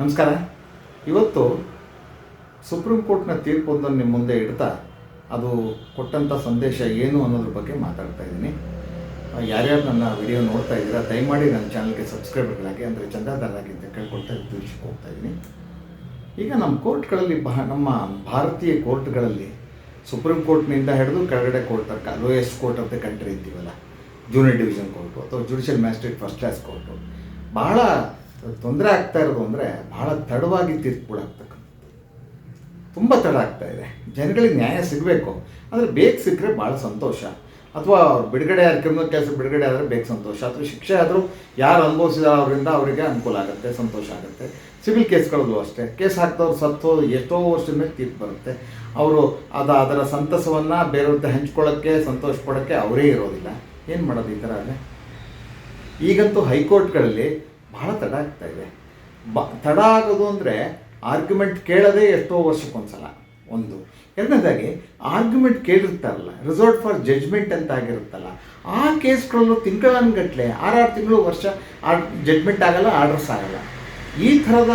ನಮಸ್ಕಾರ. ಇವತ್ತು ಸುಪ್ರೀಂ ಕೋರ್ಟ್ನ ತೀರ್ಪೊಂದನ್ನು ನಿಮ್ಮ ಮುಂದೆ ಇಡ್ತಾ ಅದು ಕೊಟ್ಟಂಥ ಸಂದೇಶ ಏನು ಅನ್ನೋದ್ರ ಬಗ್ಗೆ ಮಾತಾಡ್ತಾ ಇದ್ದೀನಿ. ಯಾರ್ಯಾರು ನನ್ನ ವಿಡಿಯೋ ನೋಡ್ತಾ ಇದ್ದೀರಾ, ದಯಮಾಡಿ ನನ್ನ ಚಾನಲ್ಗೆ ಸಬ್ಸ್ಕ್ರೈಬರ್ಗಳಾಗಿ, ಅಂದರೆ ಚಂದಾದಾರಾಗಿ ಅಂತ ಕೇಳ್ಕೊಳ್ತಾ ಉದ್ದೇಶಕ್ಕೆ ಹೋಗ್ತಾ ಇದ್ದೀನಿ. ಈಗ ನಮ್ಮ ಕೋರ್ಟ್ಗಳಲ್ಲಿ ಬಹ, ನಮ್ಮ ಭಾರತೀಯ ಕೋರ್ಟ್ಗಳಲ್ಲಿ ಸುಪ್ರೀಂ ಕೋರ್ಟ್ನಿಂದ ಹಿಡಿದು ಕೆಳಗಡೆ ಕೋರ್ಟ್ ತನಕ, lowest court of the country ಇದ್ದೀವಲ್ಲ junior division court ಅಥವಾ judicial magistrate first class court, ಬಹಳ ತೊಂದರೆ ಆಗ್ತಾ ಇರೋದು ಅಂದರೆ ಬಹಳ ತಡವಾಗಿ ತೀರ್ಪುಗಳಾಗ್ತಕ್ಕಂಥ ತುಂಬ ತಡ ಆಗ್ತಾ ಇದೆ. ಜನಗಳಿಗೆ ನ್ಯಾಯ ಸಿಗಬೇಕು. ಆದರೆ ಬೇಗ ಸಿಕ್ಕರೆ ಭಾಳ ಸಂತೋಷ. ಅಥವಾ ಅವ್ರು ಬಿಡುಗಡೆ ಕ್ರಿಮಿನಲ್ ಕೇಸ್ ಬಿಡುಗಡೆ ಆದರೆ ಬೇಗ ಸಂತೋಷ. ಅಥವಾ ಶಿಕ್ಷೆ ಆದರೂ ಯಾರು ಅನುಭವಿಸಿದ ಅವರಿಂದ ಅವರಿಗೆ ಅನುಕೂಲ ಆಗುತ್ತೆ, ಸಂತೋಷ ಆಗುತ್ತೆ. ಸಿವಿಲ್ ಕೇಸ್ಗಳಲ್ಲೂ ಅಷ್ಟೇ. ಕೇಸ್ ಹಾಕ್ದವ್ರು ಸತ್ತು ಎಷ್ಟೋ ವರ್ಷದ ಮೇಲೆ ತೀರ್ಪು ಬರುತ್ತೆ. ಅವರು ಅದು ಅದರ ಸಂತಸವನ್ನು ಬೇರೆಯವ್ರದ್ದು ಹಂಚ್ಕೊಳ್ಳೋಕ್ಕೆ ಸಂತೋಷ ಪಡೋಕ್ಕೆ ಅವರೇ ಇರೋದಿಲ್ಲ. ಏನು ಮಾಡೋದು ಈ ಥರ ಅಲ್ಲೇ ಈಗಂತೂ ಹೈಕೋರ್ಟ್ಗಳಲ್ಲಿ ಬಹಳ ತಡ ಆಗ್ತಾ ಇದೆ. ಬ, ತಡ ಆಗೋದು ಅಂದರೆ ಆರ್ಗ್ಯುಮೆಂಟ್ ಕೇಳೋದೇ ಎಷ್ಟೋ ವರ್ಷಕ್ಕೊಂದ್ಸಲ, ಒಂದು. ಎರಡನೇದಾಗಿ ಆರ್ಗ್ಯುಮೆಂಟ್ ಕೇಳಿರ್ತಾರಲ್ಲ ರಿಸೋರ್ಟ್ ಫಾರ್ ಜಡ್ಜ್ಮೆಂಟ್ ಅಂತ ಆಗಿರುತ್ತಲ್ಲ, ಆ ಕೇಸ್ಗಳಲ್ಲೂ ತಿಂಗಳನ್ಗಟ್ಲೆ, ಆರಾರು ತಿಂಗಳು ವರ್ಷ, ಆ ಜಡ್ಮೆಂಟ್ ಆಗಲ್ಲ ಆರ್ಡರ್ಸ್ ಆಗಲ್ಲ. ಈ ಥರದ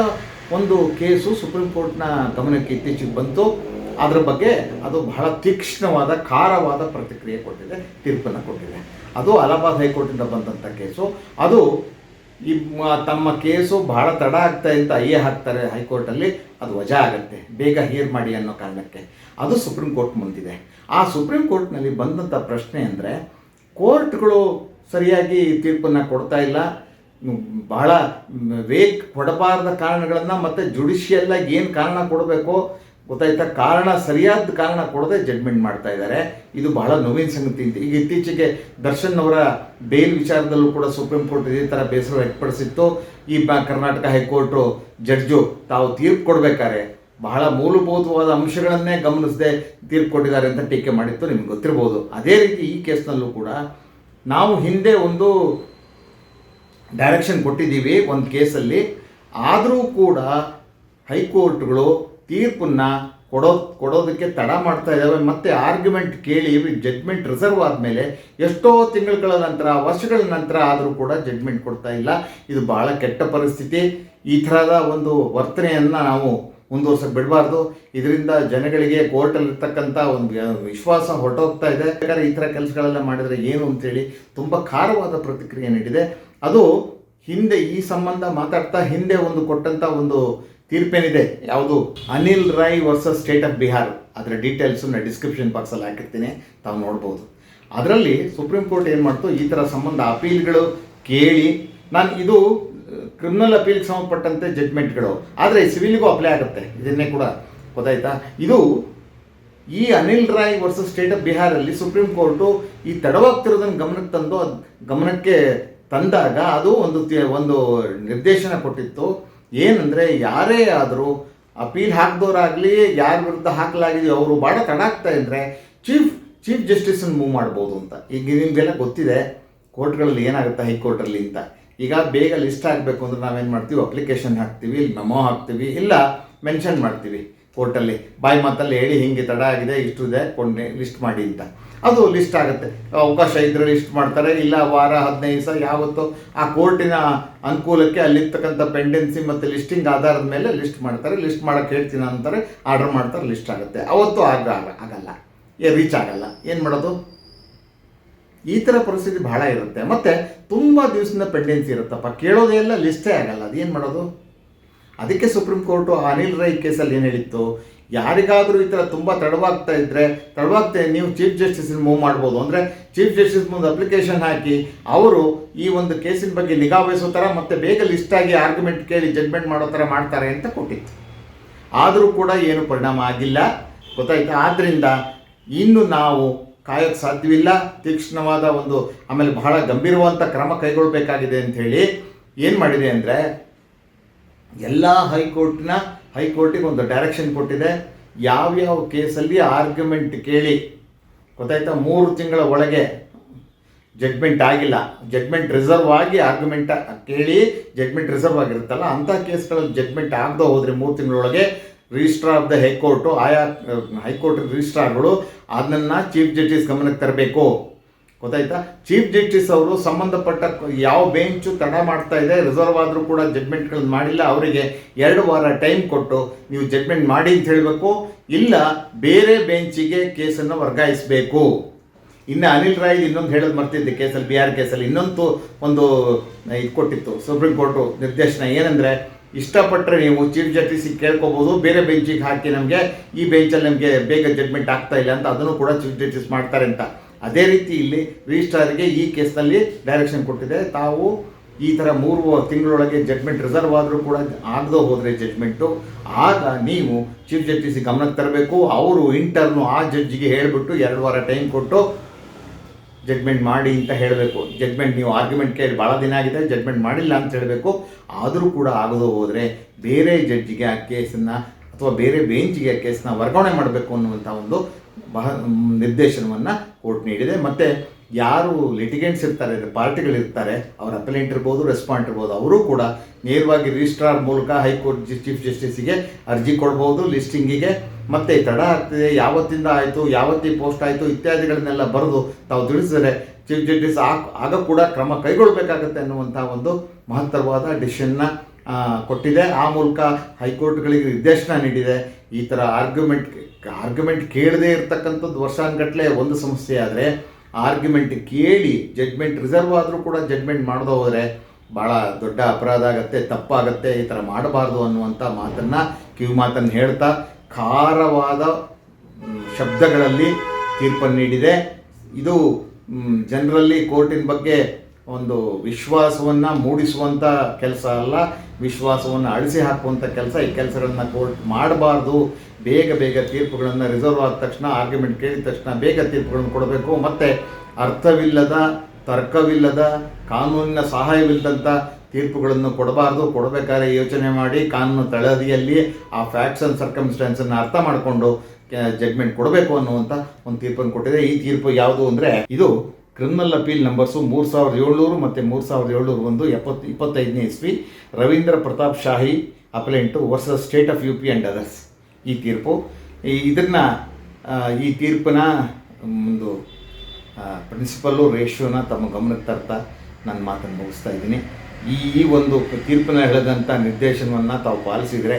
ಒಂದು ಕೇಸು ಸುಪ್ರೀಂ ಕೋರ್ಟ್ನ ಗಮನಕ್ಕೆ ಇತ್ತೀಚೆಗೆ ಬಂತು. ಅದರ ಬಗ್ಗೆ ಅದು ಬಹಳ ತೀಕ್ಷ್ಣವಾದ, ಖಾರವಾದ ಪ್ರತಿಕ್ರಿಯೆ ಕೊಟ್ಟಿದೆ, ತೀರ್ಪನ್ನು ಕೊಟ್ಟಿದೆ. ಅದು ಅಲಹಾಬಾದ್ ಹೈಕೋರ್ಟಿಂದ ಬಂದಂಥ ಕೇಸು. ಅದು ಈ ತಮ್ಮ ಕೇಸು ಬಹಳ ತಡ ಆಗ್ತಾ ಅಂತ ಎ ಹಾಕ್ತಾರೆ ಹೈಕೋರ್ಟಲ್ಲಿ, ಅದು ವಜಾ ಆಗುತ್ತೆ. ಬೇಗ ಹೀರ್ ಮಾಡಿ ಅನ್ನೋ ಕಾರಣಕ್ಕೆ. ಅದು ಸುಪ್ರೀಂ ಕೋರ್ಟ್ ಮುಂದಿದೆ. ಆ ಸುಪ್ರೀಂ ಕೋರ್ಟ್ನಲ್ಲಿ ಬಂದಂಥ ಪ್ರಶ್ನೆ ಅಂದರೆ, ಕೋರ್ಟ್ಗಳು ಸರಿಯಾಗಿ ತೀರ್ಪನ್ನು ಕೊಡ್ತಾ ಇಲ್ಲ. ಬಹಳ ವೇಗ್ ಕೊಡಬಾರದ ಕಾರಣಗಳನ್ನು ಮತ್ತು ಜುಡಿಷಿಯಲ್ಲಾಗಿ ಏನು ಕಾರಣ ಕೊಡಬೇಕು ಗೊತ್ತಾಯ್ತಾ? ಕಾರಣ ಸರಿಯಾದ ಕಾರಣ ಕೊಡದೆ ಜಡ್ಮೆಂಟ್ ಮಾಡ್ತಾ ಇದ್ದಾರೆ. ಇದು ಬಹಳ ನೋವಿನ ಸಂಗತಿ ಈಗ ಇತ್ತೀಚೆಗೆ ದರ್ಶನ್ ಅವರ ಬೇಲ್ ವಿಚಾರದಲ್ಲೂ ಕೂಡ ಸುಪ್ರೀಂ ಕೋರ್ಟ್ ಇದೇ ಥರ ಬೇಸರ ವ್ಯಕ್ತಪಡಿಸಿತ್ತು. ಈ ಕರ್ನಾಟಕ ಹೈಕೋರ್ಟು ಜಡ್ಜು, ತಾವು ತೀರ್ಪು ಕೊಡಬೇಕಾದ್ರೆ ಬಹಳ ಮೂಲಭೂತವಾದ ಅಂಶಗಳನ್ನೇ ಗಮನಿಸದೆ ತೀರ್ಪು ಕೊಟ್ಟಿದ್ದಾರೆ ಅಂತ ಟೀಕೆ ಮಾಡಿತ್ತು. ನಿಮ್ಗೆ ಗೊತ್ತಿರ್ಬೋದು. ಅದೇ ರೀತಿ ಈ ಕೇಸ್ನಲ್ಲೂ ಕೂಡ ನಾವು ಹಿಂದೆ ಒಂದು ಡೈರೆಕ್ಷನ್ ಕೊಟ್ಟಿದ್ದೀವಿ ಒಂದು ಕೇಸಲ್ಲಿ. ಆದರೂ ಕೂಡ ಹೈಕೋರ್ಟ್ಗಳು ತೀರ್ಪನ್ನ ಕೊಡೋ, ಕೊಡೋದಕ್ಕೆ ತಡ ಮಾಡ್ತಾ ಇದ್ದಾವೆ. ಮತ್ತೆ ಆರ್ಗ್ಯುಮೆಂಟ್ ಕೇಳಿ ಜಡ್ಮೆಂಟ್ ರಿಸರ್ವ್ ಆದಮೇಲೆ ಎಷ್ಟೋ ತಿಂಗಳುಗಳ ನಂತರ, ವರ್ಷಗಳ ನಂತರ ಆದರೂ ಕೂಡ ಜಡ್ಮೆಂಟ್ ಕೊಡ್ತಾ ಇಲ್ಲ. ಇದು ಬಹಳ ಕೆಟ್ಟ ಪರಿಸ್ಥಿತಿ. ಈ ಥರದ ಒಂದು ವರ್ತನೆಯನ್ನು ನಾವು ಮುಂದುವರ್ಸಕ್ಕೆ ಬಿಡಬಾರ್ದು. ಇದರಿಂದ ಜನಗಳಿಗೆ ಕೋರ್ಟಲ್ಲಿರ್ತಕ್ಕಂಥ ಒಂದು ವಿಶ್ವಾಸ ಹೊರಟೋಗ್ತಾ ಇದೆ. ಯಾಕಂದರೆ ಈ ಥರ ಕೆಲಸಗಳೆಲ್ಲ ಮಾಡಿದರೆ ಏನು ಅಂತೇಳಿ ತುಂಬ ಖಾರವಾದ ಪ್ರತಿಕ್ರಿಯೆ ನೀಡಿದೆ. ಅದು ಹಿಂದೆ ಈ ಸಂಬಂಧ ಮಾತಾಡ್ತಾ, ಹಿಂದೆ ಒಂದು ಕೊಟ್ಟಂಥ ಒಂದು ತೀರ್ಪೇನಿದೆ? ಯಾವುದು? Anil Rai versus state of Bihar ಅದರ ಡೀಟೇಲ್ಸನ್ನ ಡಿಸ್ಕ್ರಿಪ್ಷನ್ ಬಾಕ್ಸಲ್ಲಿ ಹಾಕಿರ್ತೀನಿ. ತಾವು ನೋಡ್ಬೋದು. ಅದರಲ್ಲಿ ಸುಪ್ರೀಂ ಕೋರ್ಟ್ ಏನು ಮಾಡ್ತು? ಈ ಥರ ಸಂಬಂಧ ಅಪೀಲ್ಗಳು ಕೇಳಿ, ನಾನು ಇದು ಕ್ರಿಮಿನಲ್ ಅಪೀಲ್ಗೆ ಸಂಬಂಧಪಟ್ಟಂತೆ ಜಡ್ಮೆಂಟ್ಗಳು ಆದರೆ ಸಿವಿಲ್ಗೂ ಅಪ್ಲೈ ಆಗುತ್ತೆ. ಇದನ್ನೇ ಕೂಡ ಗೊತ್ತಾಯ್ತಾ? ಇದು ಈ Anil Rai versus state of ಬಿಹಾರಲ್ಲಿ supreme court ಈ ತಡವಾಗ್ತಿರೋದನ್ನು ಗಮನಕ್ಕೆ ತಂದು ಗಮನಕ್ಕೆ ತಂದಾಗ ಅದು ಒಂದು ಒಂದು ನಿರ್ದೇಶನ ಕೊಟ್ಟಿತ್ತು. ಏನಂದರೆ ಯಾರೇ ಆದರೂ ಅಪೀಲ್ ಹಾಕಿದವರಾಗಲಿ, ಯಾರ ವಿರುದ್ಧ ಹಾಕಲಾಗಿದೆಯೋ ಅವರು ಭಾಳ ತಡ ಆಗ್ತಾ ಇದ್ದರೆ ಚೀಫ್ ಚೀಫ್ ಜಸ್ಟಿಸನ್ನು ಮೂವ್ ಮಾಡ್ಬೋದು ಅಂತ. ಈಗ ನಿಮಗೆಲ್ಲ ಗೊತ್ತಿದೆ, ಕೋರ್ಟ್ಗಳಲ್ಲಿ ಏನಾಗುತ್ತೆ ಹೈಕೋರ್ಟಲ್ಲಿ ಅಂತ. ಈಗ ಬೇಗ ಲಿಸ್ಟ್ ಆಗಬೇಕು ಅಂದರೆ ನಾವೇನು ಮಾಡ್ತೀವಿ, ಅಪ್ಲಿಕೇಶನ್ ಹಾಕ್ತೀವಿ, ಮೆಮೊ ಹಾಕ್ತೀವಿ, ಇಲ್ಲ ಮೆನ್ಷನ್ ಮಾಡ್ತೀವಿ. ಕೋರ್ಟಲ್ಲಿ, ಬಾಯಿ ಮಾತಲ್ಲಿ ಹೇಳಿ ಹಿಂಗೆ ತಡ ಆಗಿದೆ ಇಷ್ಟು ಇದೆ ಕೊಂಡೆ ಲಿಸ್ಟ್ ಮಾಡಿ ಅಂತ. ಅದು ಲಿಸ್ಟ್ ಆಗುತ್ತೆ. ಅವಕಾಶ ಇದ್ದರೆ ಲಿಸ್ಟ್ ಮಾಡ್ತಾರೆ, ಇಲ್ಲ ವಾರ, ಹದಿನೈದು ದಿವಸ, ಯಾವತ್ತೋ ಆ ಕೋರ್ಟಿನ ಅನುಕೂಲಕ್ಕೆ ಅಲ್ಲಿರ್ತಕ್ಕಂಥ ಪೆಂಡೆನ್ಸಿ ಮತ್ತು ಲಿಸ್ಟಿಂಗ್ ಆಧಾರದ ಮೇಲೆ ಲಿಸ್ಟ್ ಮಾಡ್ತಾರೆ. ಲಿಸ್ಟ್ ಮಾಡೋಕ್ಕೆ ಹೇಳ್ತೀನಿ ಅಂತಾರೆ ಆರ್ಡರ್ ಮಾಡ್ತಾರೆ ಲಿಸ್ಟ್ ಆಗುತ್ತೆ. ಅವತ್ತು ಆಗ ಆಗಲ್ಲ. ಏ ರೀಚ್ ಆಗಲ್ಲ. ಏನು ಮಾಡೋದು? ಈ ಥರ ಪರಿಸ್ಥಿತಿ ಭಾಳ ಇರುತ್ತೆ. ಮತ್ತು ತುಂಬ ದಿವಸದಿಂದ ಪೆಂಡೆನ್ಸಿ ಇರುತ್ತಪ್ಪ. ಕೇಳೋದೇ ಇಲ್ಲ ಲಿಸ್ಟೇ ಆಗಲ್ಲ. ಏನು ಮಾಡೋದು? ಅದಕ್ಕೆ ಸುಪ್ರೀಂ ಕೋರ್ಟು ಅನಿಲ್ ರೈ ಕೇಸಲ್ಲಿ ಏನು ಹೇಳಿತ್ತು? ಯಾರಿಗಾದರೂ ಈ ಥರ ತುಂಬ ತಡವಾಗ್ತಾ ಇದ್ದರೆ ತಡವಾಗ್ತಾ ನೀವು ಚೀಫ್ ಜಸ್ಟಿಸ್ ಮೂವ್ ಮಾಡ್ಬೋದು. ಅಂದರೆ ಚೀಫ್ ಜಸ್ಟಿಸ್ ಮುಂದೆ ಅಪ್ಲಿಕೇಶನ್ ಹಾಕಿ ಅವರು ಈ ಒಂದು ಕೇಸಿನ ಬಗ್ಗೆ ನಿಗಾ ವಹಿಸೋ ಥರ ಮತ್ತು ಬೇಗ ಲಿಸ್ಟ್ ಆಗಿ ಆರ್ಗ್ಯುಮೆಂಟ್ ಕೇಳಿ ಜಡ್ಮೆಂಟ್ ಮಾಡೋ ಥರ ಮಾಡ್ತಾರೆ ಅಂತ ಕೊಟ್ಟಿತ್ತು. ಆದರೂ ಕೂಡ ಏನು ಪರಿಣಾಮ ಆಗಿಲ್ಲ. ಗೊತ್ತಾಯ್ತು? ಆದ್ದರಿಂದ ಇನ್ನು ನಾವು ಕಾಯೋಕ್ಕೆ ಸಾಧ್ಯವಿಲ್ಲ. ತೀಕ್ಷ್ಣವಾದ ಒಂದು, ಆಮೇಲೆ ಬಹಳ ಗಂಭೀರವಾದಂಥ ಕ್ರಮ ಕೈಗೊಳ್ಳಬೇಕಾಗಿದೆ ಅಂತ ಹೇಳಿ ಏನು ಮಾಡಿದೆ ಅಂದರೆ ಎಲ್ಲ ಹೈಕೋರ್ಟ್ನ ಹೈಕೋರ್ಟಿಗೆ ಒಂದು ಡೈರೆಕ್ಷನ್ ಕೊಟ್ಟಿದೆ. ಯಾವ್ಯಾವ ಕೇಸಲ್ಲಿ ಆರ್ಗ್ಯುಮೆಂಟ್ ಕೇಳಿ, ಗೊತ್ತಾಯ್ತಾ? ಮೂರು ತಿಂಗಳ ಒಳಗೆ ಜಡ್ಮೆಂಟ್ ಆಗಿಲ್ಲ. ಜಡ್ಮೆಂಟ್ ರಿಸರ್ವ್ ಆಗಿ ಆರ್ಗ್ಯುಮೆಂಟ್ ಕೇಳಿ ಜಡ್ಮೆಂಟ್ ರಿಸರ್ವ್ ಆಗಿರುತ್ತಲ್ಲ, ಅಂಥ ಕೇಸ್ಗಳಲ್ಲಿ ಜಡ್ಮೆಂಟ್ ಆಗದೆ ಹೋದ್ರೆ ಮೂರು ತಿಂಗಳೊಳಗೆ registrar of the high court ಆಯಾ, ಹೈಕೋರ್ಟ್ ರಿಜಿಸ್ಟ್ರಾರ್ಗಳು ಅದನ್ನು ಚೀಫ್ ಜಸ್ಟಿಸ್ ಗಮನಕ್ಕೆ ತರಬೇಕು. ಗೊತ್ತಾಯ್ತಾ? ಚೀಫ್ ಜಸ್ಟಿಸ್ ಅವರು ಸಂಬಂಧಪಟ್ಟ ಯಾವ ಬೆಂಚು ತಡ ಮಾಡ್ತಾ ಇದೆ ರಿಸರ್ವ್ ಆದರೂ ಕೂಡ ಜಡ್ಮೆಂಟ್ಗಳನ್ನ ಮಾಡಿಲ್ಲ, ಅವರಿಗೆ ಎರಡು ವಾರ ಟೈಮ್ ಕೊಟ್ಟು ನೀವು ಜಡ್ಮೆಂಟ್ ಮಾಡಿ ಅಂತ ಹೇಳಬೇಕು. ಇಲ್ಲ, ಬೇರೆ ಬೆಂಚಿಗೆ ಕೇಸನ್ನು ವರ್ಗಾಯಿಸಬೇಕು. ಇನ್ನು ಅನಿಲ್ ರಾಯ್ ಇನ್ನೊಂದು ಹೇಳೋದು ಮರ್ತಿದ್ದೆ ಕೇಸಲ್ಲಿ ಬಿ ಆರ್ ಕೇಸಲ್ಲಿ. ಇನ್ನೊಂದು ಒಂದು ಇದು ಕೊಟ್ಟಿತ್ತು ಸುಪ್ರೀಂ ಕೋರ್ಟು ನಿರ್ದೇಶನ. ಏನಂದರೆ ಇಷ್ಟಪಟ್ಟರೆ ನೀವು ಚೀಫ್ ಜಸ್ಟಿಸಿಗೆ ಕೇಳ್ಕೊಬೋದು, ಬೇರೆ ಬೆಂಚಿಗೆ ಹಾಕಿ ನಮಗೆ, ಈ ಬೆಂಚಲ್ಲಿ ನಮಗೆ ಬೇಗ ಜಡ್ಮೆಂಟ್ ಆಗ್ತಾ ಇಲ್ಲ ಅಂತ, ಅದನ್ನು ಕೂಡ ಚೀಫ್ ಜಸ್ಟಿಸ್ ಮಾಡ್ತಾರೆ ಅಂತ. ಅದೇ ರೀತಿ ಇಲ್ಲಿ ರಿಜಿಸ್ಟ್ರಾರ್ಗೆ ಈ ಕೇಸ್ನಲ್ಲಿ ಡೈರೆಕ್ಷನ್ ಕೊಟ್ಟಿದೆ. ತಾವು ಈ ಥರ ಮೂರು ತಿಂಗಳೊಳಗೆ ಜಡ್ಮೆಂಟ್ ರಿಸರ್ವ್ ಆದರೂ ಕೂಡ ಆಗದೋ ಹೋದರೆ ಜಡ್ಮೆಂಟು ಆಗ ನೀವು ಚೀಫ್ ಜಸ್ಟಿಸ್ ಗಮನಕ್ಕೆ ತರಬೇಕು. ಅವರು ಇಂಟರ್ನು ಆ ಜಡ್ಜಿಗೆ ಹೇಳಿಬಿಟ್ಟು ಎರಡು ವಾರ ಟೈಮ್ ಕೊಟ್ಟು ಜಡ್ಮೆಂಟ್ ಮಾಡಿ ಅಂತ ಹೇಳಬೇಕು. ಜಡ್ಮೆಂಟ್ ನೀವು ಆರ್ಗ್ಯುಮೆಂಟ್ ಕೇಳಿ ಭಾಳ ದಿನ ಆಗಿದೆ ಜಡ್ಮೆಂಟ್ ಮಾಡಿಲ್ಲ ಅಂತ ಹೇಳಬೇಕು. ಆದರೂ ಕೂಡ ಆಗದೋ ಹೋದರೆ ಬೇರೆ ಜಡ್ಜಿಗೆ ಆ ಕೇಸನ್ನು ಅಥವಾ ಬೇರೆ ಬೆಂಚಿಗೆ ಆ ಕೇಸನ್ನ ವರ್ಗಾವಣೆ ಮಾಡಬೇಕು ಅನ್ನುವಂಥ ಒಂದು ಬಹ ನಿರ್ದೇಶನವನ್ನು ಕೋರ್ಟ್ ನೀಡಿದೆ. ಮತ್ತು ಯಾರು ಲಿಟಿಗೆಂಟ್ಸ್ ಇರ್ತಾರೆ ಪಾರ್ಟಿಗಳಿರ್ತಾರೆ ಅವರ ಅಪಲೆಂಟ್ ಇರ್ಬೋದು ರೆಸ್ಪಾಂಡ್ ಇರ್ಬೋದು, ಅವರು ಕೂಡ ನೇರವಾಗಿ ರಿಜಿಸ್ಟ್ರಾರ್ ಮೂಲಕ ಹೈಕೋರ್ಟ್ ಚೀಫ್ ಜಸ್ಟಿಸಿಗೆ ಅರ್ಜಿ ಕೊಡ್ಬೋದು, ಲಿಸ್ಟಿಂಗಿಗೆ. ಮತ್ತೆ ತಡ ಆಗ್ತಿದೆ, ಯಾವತ್ತಿಂದ ಆಯಿತು, ಯಾವತ್ತಿ ಪೋಸ್ಟ್ ಆಯಿತು, ಇತ್ಯಾದಿಗಳನ್ನೆಲ್ಲ ಬರೆದು ತಾವು ತಿಳಿಸಿದರೆ ಚೀಫ್ ಜಸ್ಟಿಸ್ ಆಗ ಕೂಡ ಕ್ರಮ ಕೈಗೊಳ್ಳಬೇಕಾಗತ್ತೆ ಅನ್ನುವಂಥ ಒಂದು ಮಹತ್ತರವಾದ ಡಿಸಿಷನ್ನ ಕೊಟ್ಟಿದೆ. ಆ ಮೂಲಕ ಹೈಕೋರ್ಟ್ಗಳಿಗೆ ನಿರ್ದೇಶನ ನೀಡಿದೆ. ಈ ಥರ ಆರ್ಗ್ಯುಮೆಂಟ್ ಆರ್ಗ್ಯುಮೆಂಟ್ ಕೇಳದೇ ಇರತಕ್ಕಂಥದ್ದು ವರ್ಷಾನುಗಟ್ಟಲೆ ಒಂದು ಸಮಸ್ಯೆ ಆದರೆ ಆರ್ಗ್ಯುಮೆಂಟ್ ಕೇಳಿ ಜಡ್ಮೆಂಟ್ ರಿಸರ್ವ್ ಆದರೂ ಕೂಡ ಜಡ್ಮೆಂಟ್ ಮಾಡದೆ ಹೋದರೆ ಭಾಳ ದೊಡ್ಡ ಅಪರಾಧ ಆಗುತ್ತೆ, ತಪ್ಪಾಗತ್ತೆ, ಈ ಥರ ಮಾಡಬಾರ್ದು ಅನ್ನುವಂಥ ಮಾತನ್ನು ಕಿವಿ ಮಾತನ್ನು ಹೇಳ್ತಾ ಖಾರವಾದ ಶಬ್ದಗಳಲ್ಲಿ ತೀರ್ಪನ್ನು ನೀಡಿದೆ. ಇದು ಜನರಲ್ಲಿ ಕೋರ್ಟಿನ ಬಗ್ಗೆ ಒಂದು ವಿಶ್ವಾಸವನ್ನು ಮೂಡಿಸುವಂಥ ಕೆಲಸ ಅಲ್ಲ. ವಿಶ್ವಾಸವನ್ನು ಅಳಿಸಿ ಹಾಕುವಂಥ ಕೆಲಸ, ಈ ಕೆಲಸಗಳನ್ನು ಕೋರ್ಟ್ ಮಾಡಬಾರ್ದು. ಬೇಗ ಬೇಗ ತೀರ್ಪುಗಳನ್ನು ರಿಸರ್ವ್ ಆದ ತಕ್ಷಣ ಆರ್ಗ್ಯುಮೆಂಟ್ ಕೇಳಿದ ತಕ್ಷಣ ಬೇಗ ತೀರ್ಪುಗಳನ್ನು ಕೊಡಬೇಕು. ಮತ್ತು ಅರ್ಥವಿಲ್ಲದ, ತರ್ಕವಿಲ್ಲದ, ಕಾನೂನಿನ ಸಹಾಯವಿಲ್ಲದಂಥ ತೀರ್ಪುಗಳನ್ನು ಕೊಡಬಾರ್ದು. ಕೊಡಬೇಕಾದ್ರೆ ಯೋಚನೆ ಮಾಡಿ, ಕಾನೂನು ತಳಹದಿಯಲ್ಲಿ ಆ ಫ್ಯಾಕ್ಟ್ಸ್ ಆ್ಯಂಡ್ ಸರ್ಕಮ್ಸ್ಟಾನ್ಸನ್ನು ಅರ್ಥ ಮಾಡಿಕೊಂಡು ಜಡ್ಮೆಂಟ್ ಕೊಡಬೇಕು ಅನ್ನುವಂಥ ಒಂದು ತೀರ್ಪನ್ನು ಕೊಟ್ಟಿದೆ. ಈ ತೀರ್ಪು ಯಾವುದು ಅಂದರೆ, ಇದು ಕ್ರಿಮಿನಲ್ ಅಪೀಲ್ ನಂಬರ್ಸು ಮೂರು ಸಾವಿರದ ಏಳ್ನೂರು ಮತ್ತು ಮೂರು ಸಾವಿರದ ಏಳ್ನೂರು ಒಂದು ಎಪ್ಪತ್ತು, ಇಪ್ಪತ್ತೈದನೇ ಇಸ್ವಿ. Ravindra Pratap Shahi appellant versus state of U P and others ಈ ತೀರ್ಪು. ಇದನ್ನು ಈ ತೀರ್ಪನ್ನ ಒಂದು ಪ್ರಿನ್ಸಿಪಲ್ಲು ರೇಷಿಯೋನ ತಮ್ಮ ಗಮನಕ್ಕೆ ತರ್ತಾ ನನ್ನ ಮಾತನ್ನು ಮುಗಿಸ್ತಾ ಇದ್ದೀನಿ. ಈ ಈ ಒಂದು ತೀರ್ಪನ್ನು ಹೇಳಿದಂಥ ನಿರ್ದೇಶನವನ್ನು ತಾವು ಪಾಲಿಸಿದರೆ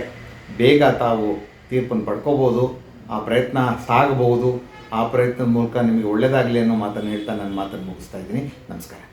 ಬೇಗ ತಾವು ತೀರ್ಪನ್ನು ಪಡ್ಕೋಬೋದು, ಆ ಪ್ರಯತ್ನ ಸಾಗಬಹುದು. ಆ ಪ್ರಯತ್ನದ ಮೂಲಕ ನಿಮಗೆ ಒಳ್ಳೆಯದಾಗಲಿ ಅನ್ನೋ ಮಾತನ್ನು ಹೇಳ್ತಾ ನನ್ನ ಮಾತನ್ನು ಮುಗಿಸ್ತಾ ಇದ್ದೀನಿ. ನಮಸ್ಕಾರ.